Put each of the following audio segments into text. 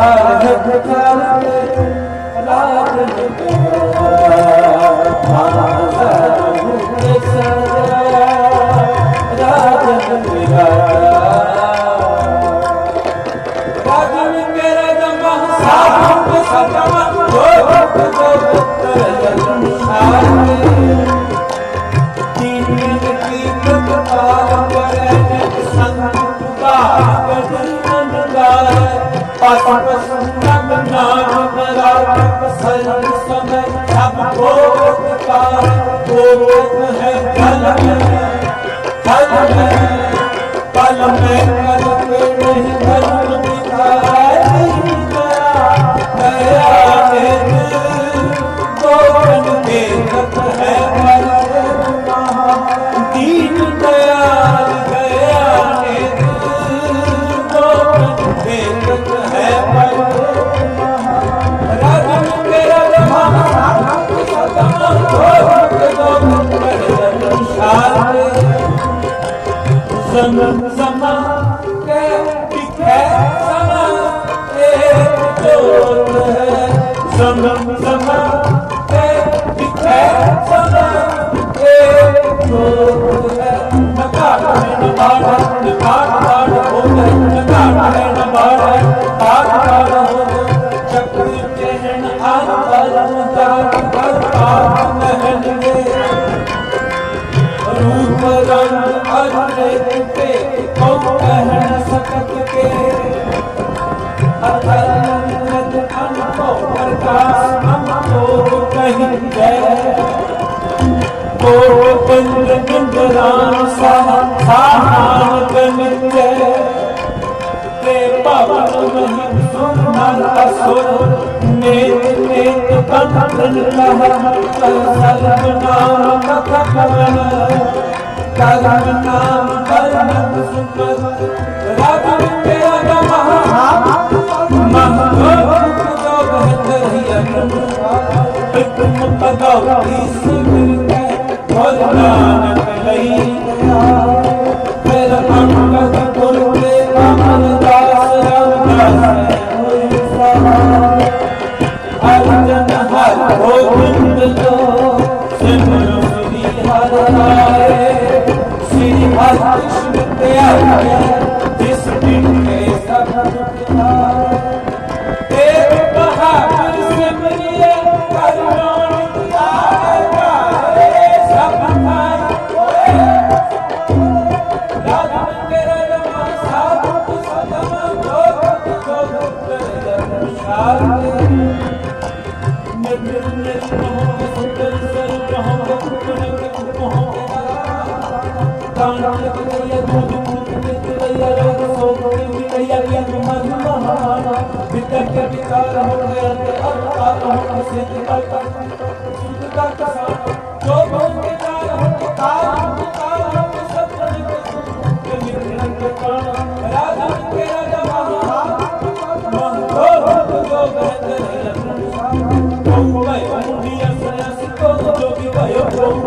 Hare Krishna. 잘 ਦਰਸ਼ਨ ਸਮਾ ਕੇ ਵਿਖੇ ਸਮਾ, ਇਹ ਜੋਤ ਹੈ। ਸੰਗ ਸਮਾ ਕੇ ਵਿਖੇ ਸਮਾ, ਇਹ ਜੋਤ ਹੈ। ਮਕਾ ਮੈਂ ਨਵਾੜਾ ਕਾਟ ਕਾਟ ਹੋ ਗਏ ਭੋਰ ਕਾ ਹਮ ਤੋ ਕਹੀਂ ਜੈ ਕੋਟ ਚੰਦ ਚੰਦਰਾ ਸਾਹ ਸਾਹਾਂ ਕਨ ਜੈ ਤੇ ਭਵਨ ਮਹਿ ਸੁਨ ਮਨ ਅਸੁਰ ਨੇਤ ਨੇਤ ਕੰਤਨ ਲਹ ਸਰਬ ਨਾਮ ਕਥ ਕਵਨ ਕਰਮ ਨਾਮ ਕਰਮ ਸੁਪਤ ਰਾਗ ਤੇਰਾ ਗਮਹ तुम पदौती सिमरते भोला Obrigado.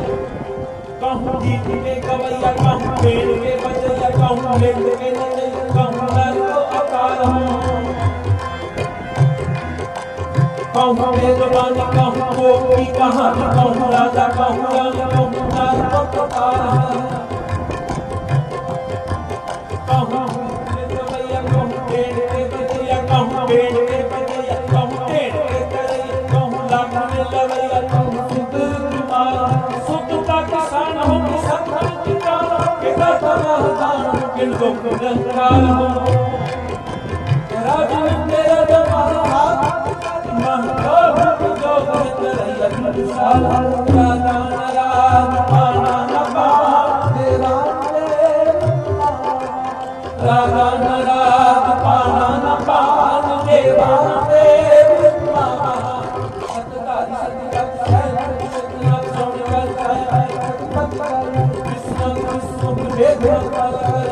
कहूँ गीत के गवैया कहूँ पेड़ के बजैया कहूँ लेट के नचैया कहूँ कहूँ मेजबानी कहूँ वो की कहानी कहूँ राजा कहूँ रानी कहूँ नार को पुकार कहूँ मेजबैया कहूँ पेड़ के बजैया कहूँ पेड़ के बजैया कहूँ पेड़ के करैया कहूँ लाख में लवैया कहूँ सुध कुमार सुध का किसान हो किसान का किसान के गाता महदान हो किन को कुलंकार हो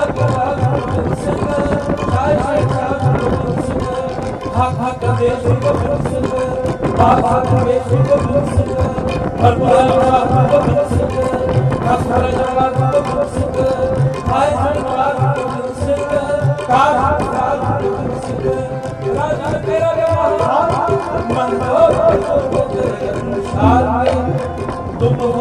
महाराजा की महाराजा सर छोड़े और राजा तेरे महाराजा की सदर को को को ए जीवन मन को को सुंदर माता का दूर को को सुंदर सुमन है को को सुंदर अंत का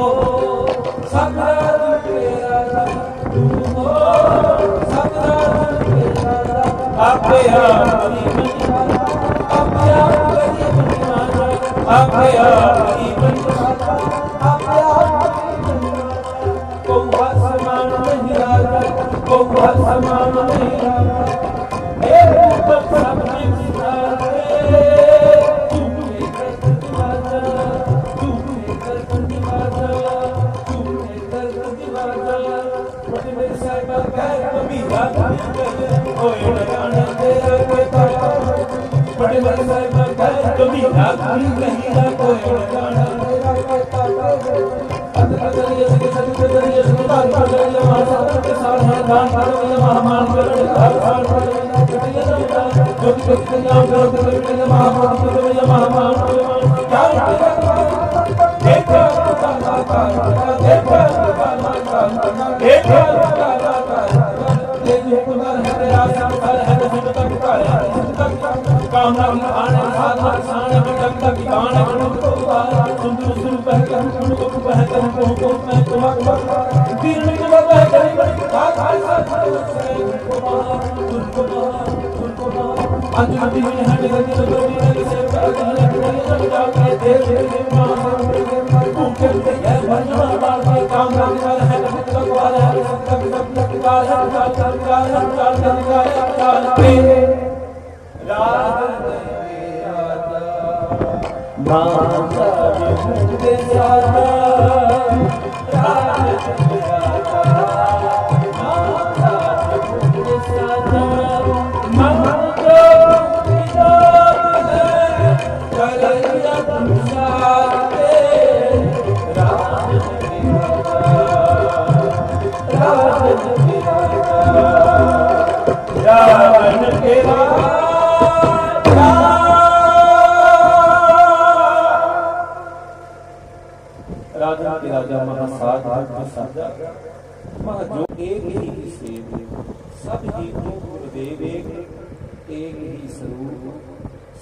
समान नहीं राजा कह कभी रात नहीं ना कोई लगाना तेरा कहता से सद दरिया से बात कर माता के साथ दान कर महामान कर हर हर कटिया जो कि के कर ले महामान कर महामान क्या देखो देखो देखो को पह कर को को मैं तुम तीन मिनट में पह कर बड़ी खा खा सा तुमको तुमको अंतिम दिन है जगत में जो भी से कर तेरे माँ भूखे ते है भजना वाले काम कर है तक वाला है तक तक तक काल काल काल काल काल माता विमुक्ति महासाज महासाजा मह जो एक ही सेव सब ही को गुरुदेव एक एक ही स्वरूप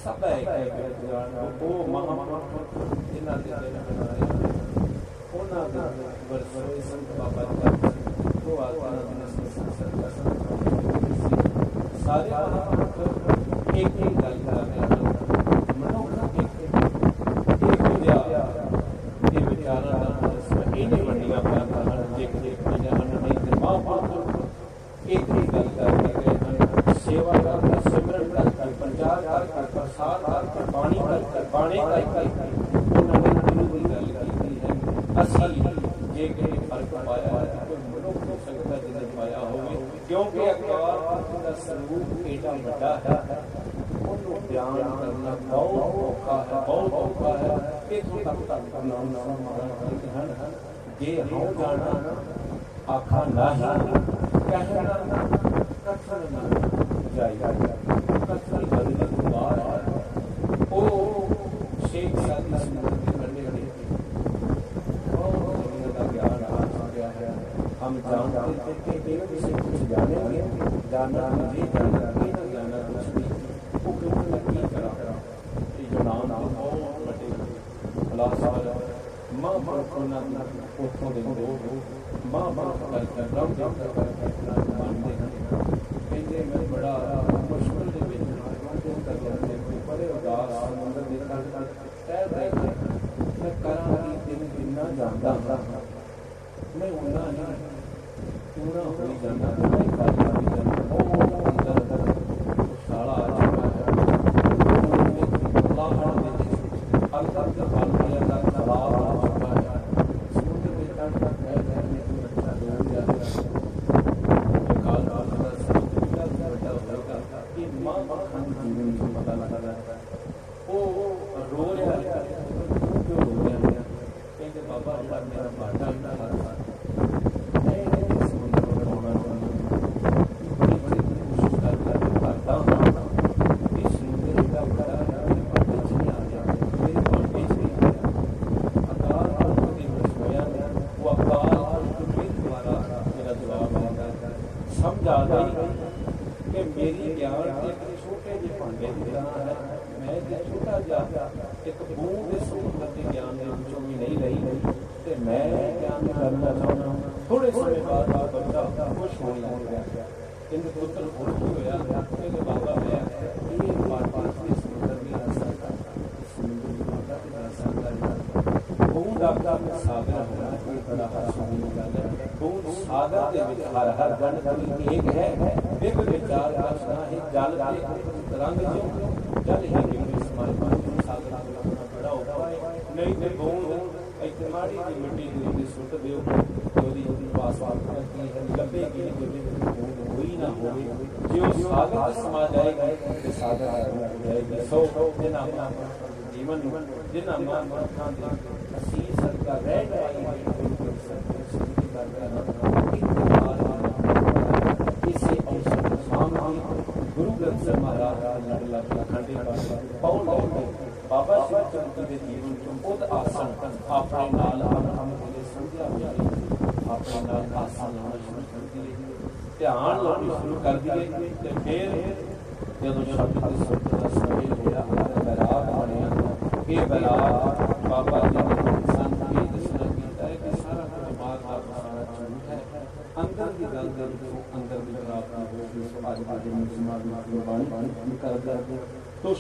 सब ਇੱਕ ਹੈ ਵਿਦਵਾਨ ਉਹ ਮਹਾਂਪੁਰਖ ਜਿਨ੍ਹਾਂ ਦੇ ਜਨਮ ਬਣਾਏ ਉਹਨਾਂ ਦਾ ਵਰਸੋਏ ਸੰਤ ਬਾਬਾ ਜੀ ਉਹ ਆਤਮਾ ਦਾ ਸੰਸਕਾਰ ਕਰਦਾ ਸਾਰੇ ਮਹਾਂਪੁਰਖ ਇੱਕ ਹੀ ਗੱਲ ਕਰਦੇ ਕਰ ਪ੍ਰਸਾਰ ਕਰ ਕਰ ਬਾਣੀ ਕਰ ਕਰ ਬਾਣੇ ਕਰ ਕਰ ਉਹਨਾਂ ਨੇ ਗੁਰੂ ਦੀ ਗੱਲ ਕੀਤੀ ਹੈ ਅਸੀਂ ਜੇ ਕੋਈ ਫਰਕ ਪਾਇਆ ਹੈ ਤਾਂ ਕੋਈ ਮਨੁੱਖ ਨੂੰ ਸੰਗਤ ਦੇ ਪਾਇਆ ਹੋਵੇ ਕਿਉਂਕਿ ਅਕਾਲ ਪੁਰਖ ਦਾ ਸਰੂਪ ਏਡਾ ਵੱਡਾ ਹੈ ਉਹਨੂੰ ਬਿਆਨ ਕਰਨਾ ਬਹੁਤ ਔਖਾ ਹੈ ਬਹੁਤ ਔਖਾ ਹੈ ਇਥੋਂ ਤੱਕ ਤੱਕ ਨਾਮ ਨਾਮ ਮਾਰਨ ਵਾਲੇ ਹਨ ਜੇ ਹਉ ਜਾਣਾ ਆਖਾ ਨਹੀਂ हम डाउन करते केवल इसे कुछ जानेंगे जाना मुझे जाना भी ना जाना कुछ भी वो क्योंकि मैं की करा ये जो नाम नाम हो बटे अल्लाह सवाल माँ माँ को ना ना को दे दो माँ माँ कर कर रब रब कर कर मान दे एक है विभ विचार रचना ही जल रंग जो जल ही किमरी समाज में सागर अपना बड़ा होता है। नहीं तो ते गोण इतने माड़ी दी मिट्टी दी दी सुट दियो जोदी पास पास करती है, लंबे की जोदी गोण होई ना होवे, जो सागर समा जाएगा, ते सागर जाएगी। सो जिना जीवन जिना मन मन खान दी। असीस का रह जाएगी कर रहा ਗੁਰੂ ਗ੍ਰੰਥ ਸਾਹਿਬ ਮਹਾਰਾਜ ਦਾ ਲੜ ਲੱਗ ਖੰਡੇ ਪਾਸੇ ਪੌਣ ਲਾਉਂਦੇ ਬਾਬਾ ਸ਼ਿਵ ਚੰਦ ਦੇ ਜੀਵਨ ਤੋਂ ਉਦ ਆਸਣ ਆਪਣੇ ਨਾਲ ਹਮ ਦੇ ਸੰਧਿਆ ਹੋਈ ਆਪਣੇ ਨਾਲ ਆਸਣ ਲਾਉਣਾ ਸ਼ੁਰੂ ਕਰ ਦਈਏ ਧਿਆਨ ਲਾਉਣੀ ਸ਼ੁਰੂ ਕਰ ਦਈਏ ਤੇ ਫਿਰ ਜਦੋਂ ਸ਼ਬਦ ਦੇ ਸ਼ਬਦ ਦਾ ਸਮੇਲ ਹੋਇਆ ਤੇ ਬੈਰਾਗ ਬਣਿਆ ਇਹ ਬੈਰਾਗ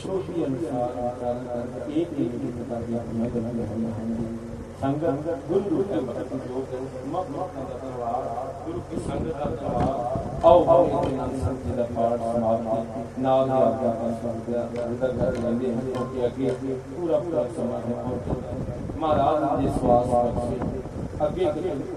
तो श्रुति अनुसार एक एक प्रकार की मैं तो हम संगत गुरु में भक्ति जो मत मत का दरबार गुरु की संगत का दरबार आओ एक नाम संति का पाठ समाप्ति की आज्ञा का संत अंदर घर लंबे हैं। क्योंकि अगे पूरा पूरा समाज में महाराज जी श्वास बख्शे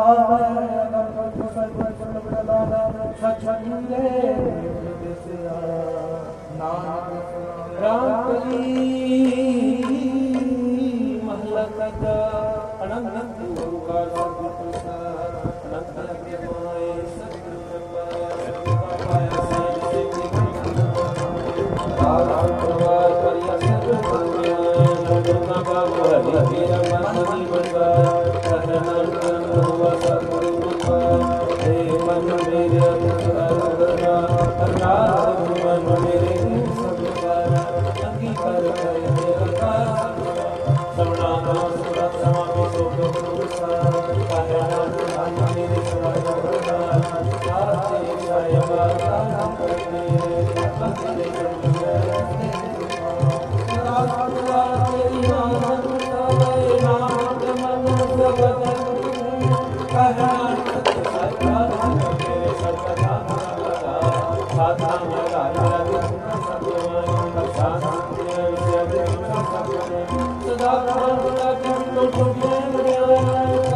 दादा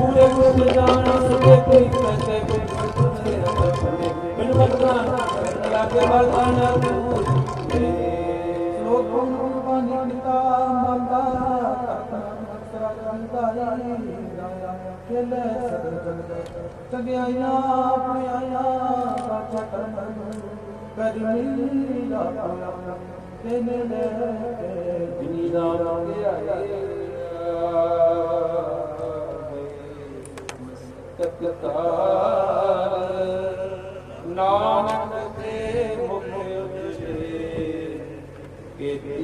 ਪੂਰੇ ਗੁਣ ਜਾਣਾ ਸਭੇ ਕੋਈ ਕਹਤੇ ਕੋਈ ਸੰਤ ਨੇ ਰਤਾ ਸਭੇ ਮੈਨੂੰ ਬਤਾ ਲਾਗੇ ਬਲਦਾਨਾ ਤੂੰ ਸਲੋਕ ਗੁਰਬਾਣੀ ਨਿਤਾ ਮੰਦਾ ਤਕਰਾ ਕੰਦਾ ਰਾਣੀ ਖੇਲੇ ਸਦ ਜਗਤ ਚੰਗਿਆਈਆਂ, ਆਪਣਿਆਂ ਸਾਚਾ ਕਰਮ ਕਰਮੀ ਦਾ ਪੁਰਾ ਤੇਨੇ ਨੇ ਜਿਨੀ ਦਾ ਮੰਗਿਆ ਨਾਮ ਤਤਕਾਰ ਨਾਨਕ ਦੇ ਮੁਖ ਉਜਲੇ ਕੀਤੀ।